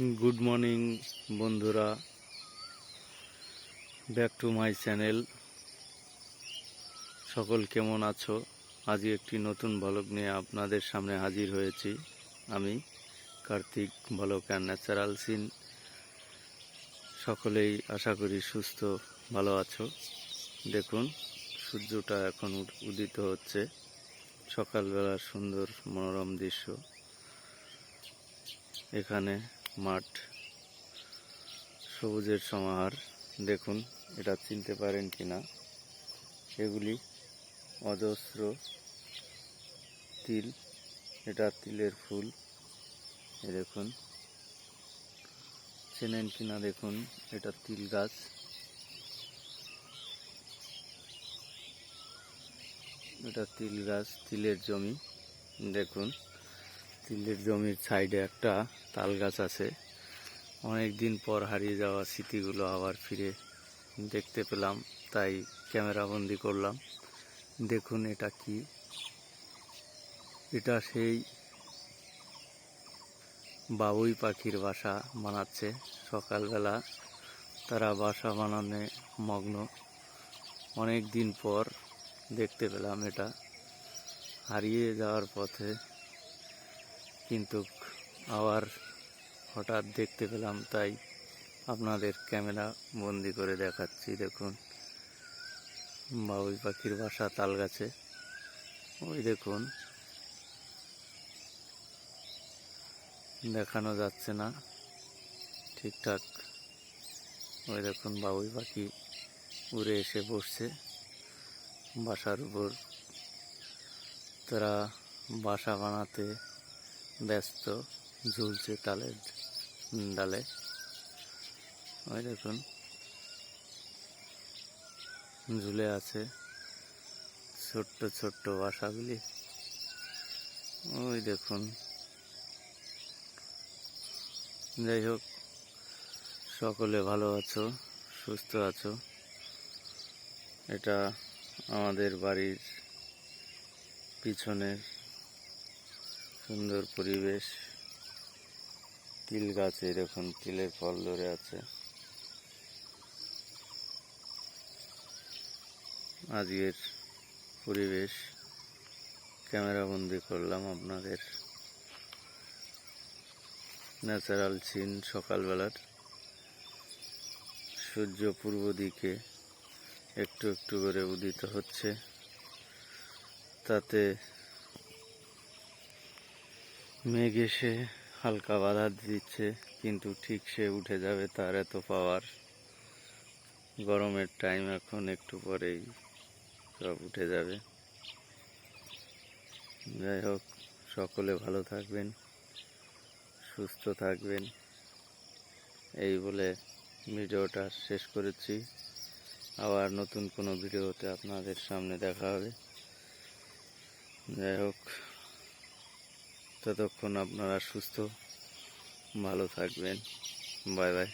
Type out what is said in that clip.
Good morning বন্ধুরা। Back to my channel সকল কেমন আছো? আজই একটি নতুন ব্লগ নিয়ে আপনাদের সামনে হাজির হয়েছি আমি, Kartik block and natural scene সকলেই আশা করি সুস্থ, ভালো আছো। দেখুন, সূর্যটা এখন উদ- উদিত হচ্ছে। সকালবেলার সুন্দর মনোরম দৃশ্য। এখানে মাঠ। সবুজের সমাহার, দেখুন এটা চিনতে পারেন কি না এগুলি অজস্র তিল, এটা তিলের ফুল। দেখুন। চেনেন কি না দেখুন, এটা তিল গাছ। এটা তিল গাছ, তিলের জমি, দেখুন। তিলের জমির সাইডে একটা তাল গাছ আছে। অনেক দিন পর হারিয়ে যাওয়া স্মৃতিগুলো আবার ফিরে দেখতে পেলাম, তাই ক্যামেরা বন্দি করলাম। দেখুন এটা কি। এটা সেই বাবুই পাখির বাসা বানাচ্ছে। সকালবেলা তারা বাসা বানানে মগ্ন। অনেক দিন পর দেখতে পেলাম এটা। হারিয়ে যাওয়ার পথে কিন্তু আবার হঠাৎ দেখতে পেলাম, তাই আপনাদের ক্যামেরা বন্দি করে দেখাচ্ছি। দেখুন, বাবুই পাখির বাসা তাল গাছে ওই দেখুন, দেখানো যাচ্ছে না ঠিকঠাক। ওই দেখুন, বাবুই পাখি উড়ে এসে বসছে বাসার উপর। তারা বাসা বানাতে ব্যস্ত, ঝুলছে তালে, ডালে। ওই দেখুন, ঝুলে আছে ছোট্ট ছোট্ট বাসাগুলি। ওই দেখুন, যাই হোক, সকলে ভালো আছো, সুস্থ আছো। এটা আমাদের বাড়ির পিছনের সুন্দর পরিবেশ। তিল গাছে দেখুন তিলের ফল ধরে আছে। আজকের পরিবেশ। ক্যামেরা বন্দি করলাম আপনাদের। ন্যাচারাল সিন সকালবেলার। সূর্য পূর্ব দিকে একটু একটু করে উদিত হচ্ছে। তাতে মেঘ এসে হালকা বাধা দিচ্ছে, কিন্তু ঠিক সে উঠে যাবে তার এত পাওয়ার গরমের টাইম এখন একটু পরেই সব উঠে যাবে। যাই হোক, সকলে ভালো থাকবেন, সুস্থ থাকবেন। এই বলে ভিডিওটা শেষ করেছি। আবার নতুন কোনো ভিডিওতে আপনাদের সামনে দেখা হবে। যাই হোক। ততক্ষণ আপনারা সুস্থ ভালো থাকবেন। Bye bye.